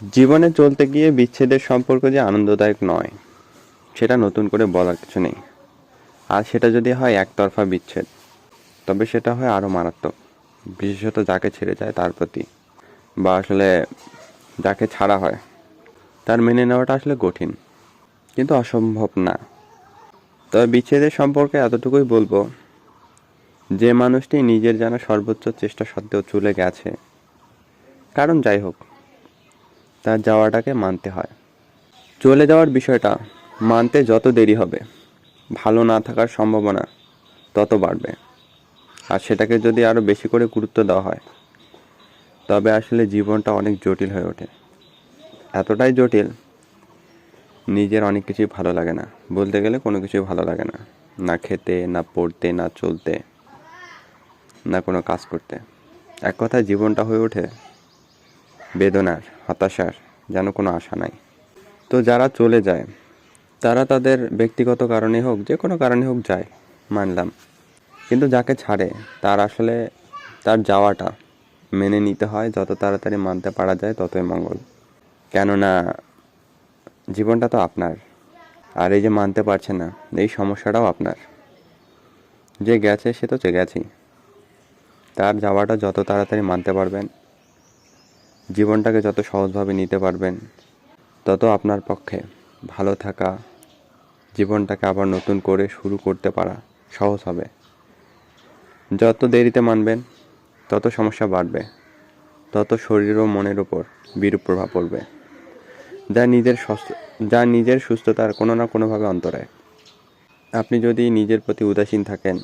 জীবনে চলতে গিয়ে বিচ্ছেদের সম্পর্ক যে আনন্দদায়ক নয়, সেটা নতুন করে বলার কিছু নেই। আর সেটা যদি হয় একতরফা বিচ্ছেদ, তবে সেটা হয় আরও মারাত্মক, বিশেষত যাকে ছেড়ে যায় তার প্রতি। বা আসলে যাকে ছাড়া হয়, তার মেনে নেওয়াটা আসলে কঠিন, কিন্তু অসম্ভব না। তবে বিচ্ছেদের সম্পর্কে এতটুকুই বলব, যে মানুষটি নিজের জানা সর্বোচ্চ চেষ্টা সত্ত্বেও চলে গেছে, কারণ যাই হোক তার যাওয়াটাকে মানতে হয়। চলে যাওয়ার বিষয়টা মানতে যত দেরি হবে, ভালো না থাকার সম্ভাবনা তত বাড়বে। আর সেটাকে যদি আরও বেশি করে গুরুত্ব দেওয়া হয়, তবে আসলে জীবনটা অনেক জটিল হয়ে ওঠে। এতটাই জটিল, নিজের অনেক কিছুই ভালো লাগে না। বলতে গেলে কোনো কিছুই ভালো লাগে না। না খেতে, না পড়তে, না চলতে, না কোনো কাজ করতে। এক কথায় জীবনটা হয়ে ওঠে বেদনার, হতাশার যেন কোনো আশা নাই। তো যারা চলে যায়, তারা তাদের ব্যক্তিগত কারণে হোক, যে কোনো কারণে হোক যায়, মানলাম। কিন্তু যাকে ছাড়ে, তার আসলে তার যাওয়াটা মেনে নিতে হয়, যত তাড়াতাড়ি মানতে পারা যায়, ততই মঙ্গল। কেননা, জীবনটা তো আপনার, আর এই যে মানতে পারছে না, এই সমস্যাটাও আপনার। যে গেছে, সে তো চে গেছেই। তার যাওয়াটা যত তাড়াতাড়ি মানতে পারবেন জীবনটাকে যত সহজভাবে নিতে পারবেন, তত আপনার পক্ষে ভালো থাকা, জীবনটাকে আবার নতুন করে শুরু করতে পারা সহজ হবে। যত দেরিতে মানবেন, তত সমস্যা বাড়বে, তত শরীর ও মনের উপর বিরূপ প্রভাব পড়বে। যা নিজের যা নিজের সুস্থতার কোনো না কোনোভাবে অন্তরায় আপনি যদি নিজের প্রতি উদাসীন থাকেন,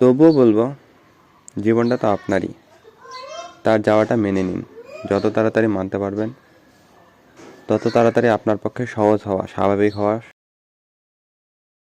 তবুও বলব, জীবনটা তো আপনারই। তার যাওয়াটা মেনে নিন। যত তাড়াতাড়ি মানতে পারবেন তত তাড়াতাড়ি আপনার পক্ষে সহজ হওয়া স্বাভাবিক হওয়া